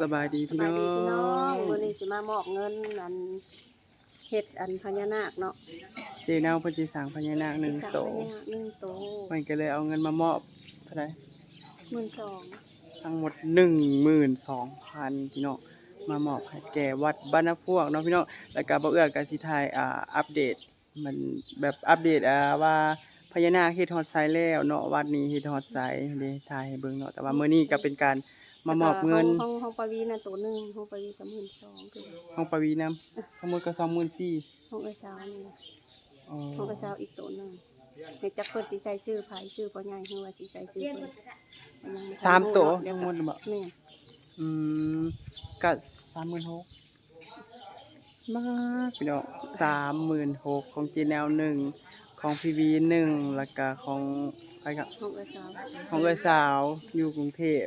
สบายดีสพี่บายน้อดีพี่น้องงวันนี้สิมามอบเงินอันเฮ็ดอันพญานาคเนาะเจนเอาเพนจิสร้างพญานาคหนึ่งโตสร้างพญานาคหนึ่งโตมันก็เลยเอาเงินมามอบเท่าไหร่หมื่นสองทั้งหมดหนึ่งหมื่นสองพันพี่น้องมามอบให้แก่วัดบ้านนาพวกเนาะพี่น้องแล้วก็บ่เอื้อกับสิทายอ่าอัปเดตมันแบบอัปเดตอ่าว่าพญานาคเฮ็ดฮอดไซแล้วเนาะวัดนี้เฮ็ดฮอดไซเด้ถ่ายให้เบิ่งเนาะแต่ว่ามื้อนี้ก็เป็นการ มามอบเงินห้องห้องปวีน่ะตัวหนึ่งห้องปวีก็หมื่นสองคือห้องปวีนำทั้งหมดก็24,000ห้องเอสาวนี่นะอ๋อห้องเอสาวอีกตัวหนึ่งเฮ็ดจักเพิ่นสิใส่ชื่อไผชื่อพ่อใหญ่คือว่าสิใส่ชื่อเพิ่นมันยังบ่ทันสามตัวเดี๋ยวทั้งหมดก็บ่แม่นอืมก็สามหมื่นหกมากพี่น้องสามหมื่นหกของจีแนวหนึ่งของพีวีหนึ่งแล้วก็ของใครกับห้องเอสาวของเออสาวอยู่กรุงเทพ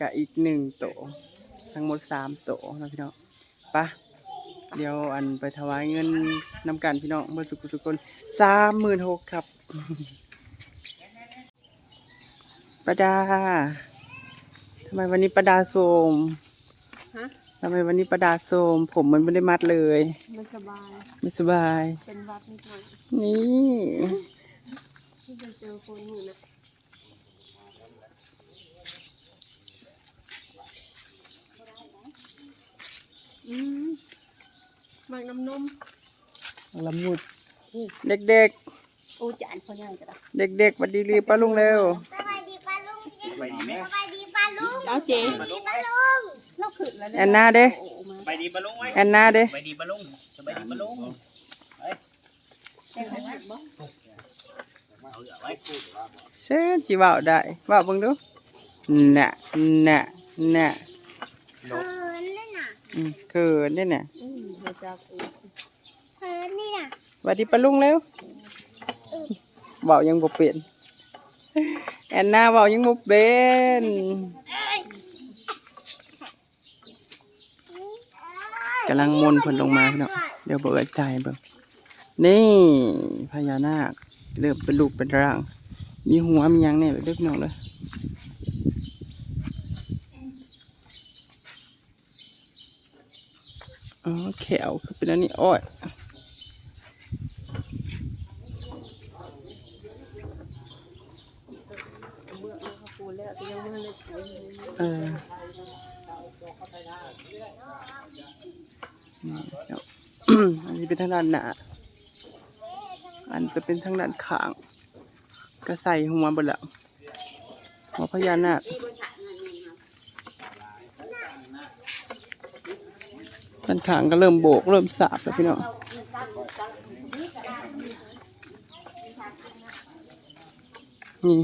กับอีกหนึ่งโตะทั้งหมดสามโตะนะพี่น้องไปะเดี๋ยวอันไปถวายเงินนำกันพี่น้องเมื่อสุขสุขคนสามหมื่นหกครับประดาทำไมวันนี้ประดาโสมฮะทำไมวันนี้ประดาโสม ผมมันไม่ได้มัดเลย มันสบาย ไม่สบาย เป็นวัดนิดหน่อยนี่ที่จะเจอคนหมู่น่ะ อืมมากน้ำนมละมุด เด็กโอ้จานพ่อใหญ่ก็ได้ๆ เด็กๆหวันดีรีบป้าลุงเร็วสบายดีป้าลุงสบายดีสบายดีป้าลุงเอาเจ๊สบายดีป้าลุงเราขึ้นแล้วแอนนาเด้ โอ้มาไปดีปะลุงไว้แอนนาเด้ไปดีปะลุงสบายดีปะลุงแต่ขนาดบ่เอาอย่าไว้เช่จีว่าวได้ว่าวเบิ่งดูน่ะน่ะน่ะเขินเลยน่ะ อืมเกินเนี่ยน่ะอืมเดี๋ยวจะเออเขินนี่น่ะหวัดดีป้าลุงเร็วว่าวยังบ่เป็นแอนนาว่าวยังบ่เป็นกำลังมนต์เพิ่นลงมาพี่น้องเดี๋ยวเบิดใจเบิ่งนี่พญานาคเริ่มเป็นรูปเป็นร่าง มีหัวมีหยังเนี่ยเด้อพี่น้องเลย อ๋อแขวคือเป็นอันนี้อ้อยเอออนี่เนาะอันนี้เป็นทางด้านหน้าอันจะเป็นทางด้านข้าง ก็ใส่หัวบนแล้วหัวพญานาค ด้านข้างก็เริ่มโบกเริ่มสาบแล้วพี่น้องนี่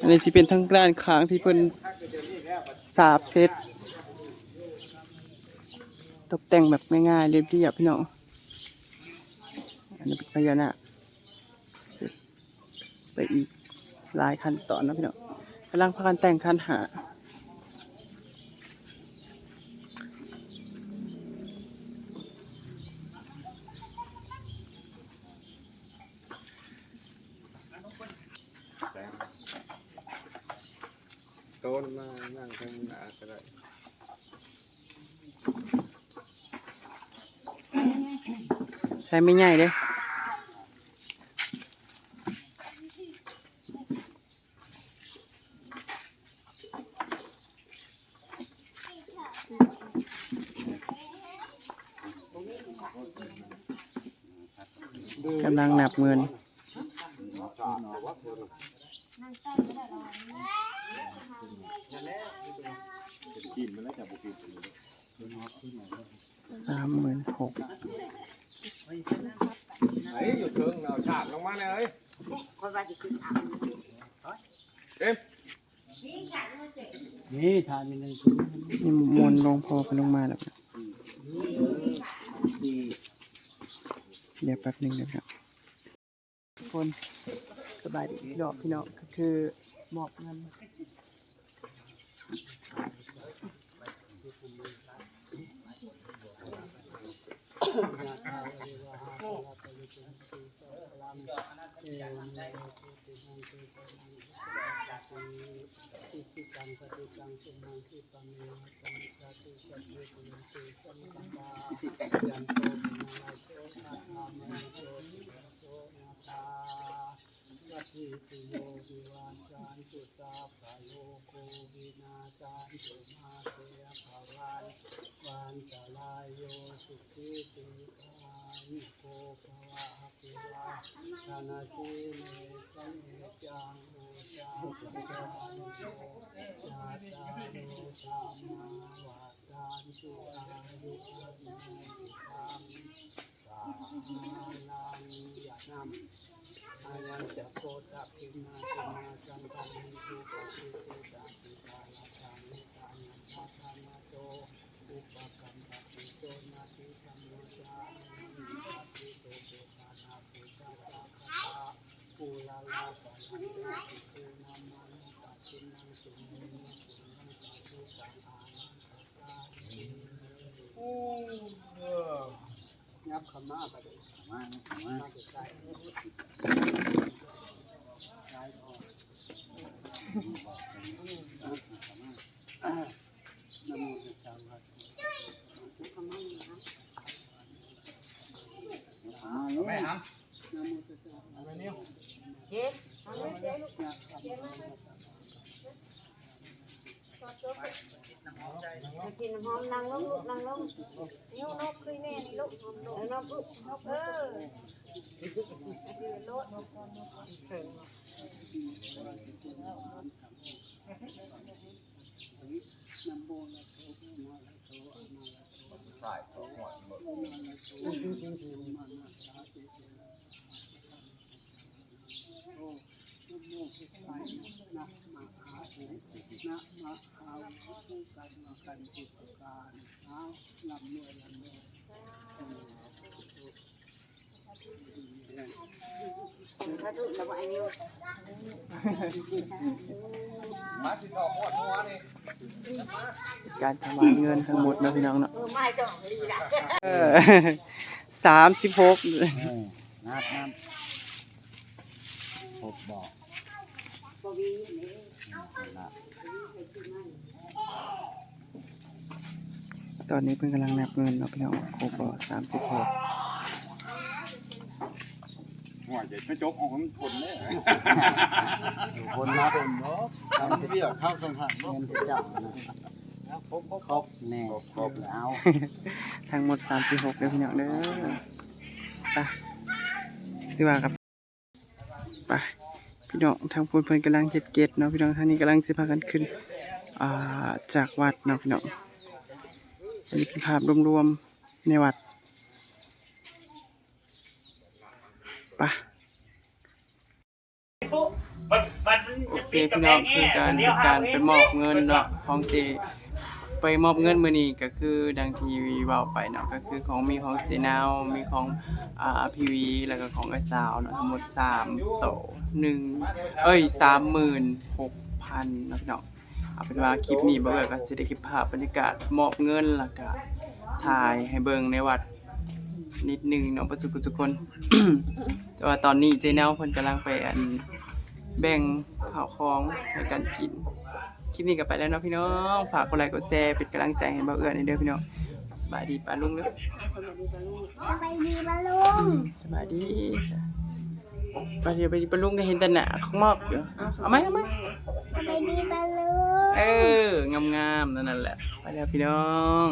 อันนี้สิเป็นทางด้านข้างที่เพิ่นสาบเสร็จตกแต่งแบบง่ายๆเรียบๆพี่น้องอันนี้เป็นพญานาคเสร็จไปอีกหลายขั้นตอนนะพี่น้องกำลังพากันแต่งคันหา โต้นมานั่งข้างหน้าก็ได้ใช้ไม่ง่ายเด้กำลังนับเงิน สามหมื่นหกไอ้อยู่เทิงเราฉากลงมาเลยเอ้ยเอ็มนี่ทานเป็นเลยนี่มวนลงพอไปลงมาแล้วครับที่เดี๋ยวแป๊บหนึ่งนะครับทุกคนสบายดีพี่น้องพี่น้องก็คือมอบเงิน งสติจังสุมังคิปะเมจังสติสัพเพปุเรตุสัมปปายันโตปนาลาโสนาคามะโสติโสนาคาสัพพิ ติโยวิวัชชันตุสาภโลกโควินาศานตุมาเตภาวันวันตรายโยสุขิติกานโกภวะอภิวาทนาสีเมสัมเมจังโอชาปิตานิโยญาตาโยธรรมาวาทานตุอายุอายุธังสานังยะนัม อายังจะโคตรพิมาสมาสัมพันธ์ทุกข์ทุกข์สัพพิตาลาภานิทานันทาธานาโตอุปกัมปติโตนาติธรรมจานิสัพพิโตเตตานาภูตาตาคาปูลาลาปะลันตาติโกนามันตัดสินังสุนิยสุนังสาธุสังอานังตาโอ้ยับขม่าไปเลยขม่าขม่าใกล้ๆ ซ้ายออกนะโมตัสสะภะคะวะโต แม่ครับ นะโมตัสสะ แม่นิ้ว กินหอมนา งลงลูกนางลงนิ้วนกคือแม่นี่ลูกนกนกลูกนกเออคือโลดเถิงนะโมนะโตนะโตนะโตใส่ตัวหัวหมดนะโตนะสาธุโอ้ นะมาคาหูกันมากันจิตการเอาลำเมื่อลำเมื่อถ้าถูกแล้วไอ้นิ้วมาสิทอกหัวหัวนี่การถวายเงินทั้งหมดเนาะพี่น้องเนาะเออไม่ต้องดีละเออสามสิบหกนับนับหกบอก บ่มีนี่ตอนนี้เพิ่งกำลังนับเงินเนาะพี่น้องครบบ่สามสิบหกหัวจะไม่จบออกมันผลเลยคนมาเป็นเนาะทำเบี้ยเข้าสังหารเงินที่จับนะครบครบแน่ครบแล้วทั้งหมดสามสิบหกเด้อพี่น้องเด้อไปที่ว่ากับไป พี่น้องทางพูนเพิ่นกำลังเฮ็ดเกตเนาะพี่น้องทางนี้กำลังสิพากันขึ้นอ่าจากวัดเนาะพี่น้องอันนี้เป็นภาพรวมๆในวัดไปมันมันโอเคพี่น้องคือการการไปมอบเงินเนาะของเจ ไปมอบเงินมือนี้ก็คือดังที่เว้าไปเนาะก็คือของมีของเจนาวมีของอ่าพีวีแล้วก็ของไอ้สาวเนาะทั้งหมด3โตหนึ่งเอ้ย36,000เนาะพี่น้องเอาเป็นว่าคลิปนี้บ่เอ่ยก็สิได้เก็บภาพบรรยากาศมอบเงินแล้วก็ถ่ายให้เบิ่งในวัดนิดนึงเนาะประสุขทุกคน แต่ว่าตอนนี้เจนาวเพิ่นกำลังไปอันแบ่งข่าวของให้กันกิน คลิปนี้ก็ไปแล้วเนาะพี่น้อง ฝากกดไลค์กดแชร์เป็นกำลังใจให้เบาเอื้อในเด้อพี่น้องสบายดีป้าลุงเด้อสวัสดีป้าลูกสบายดีปะลุงสบายดีจ้ะไปเดี๋ยวไปดีป้าลุงก็เห็นแต่หน้าของมอกอยู่เอาไหมเอาไหมสบายดีปะลุงเอองามๆนั่นนั่นแหละไปแล้วพี่น้อง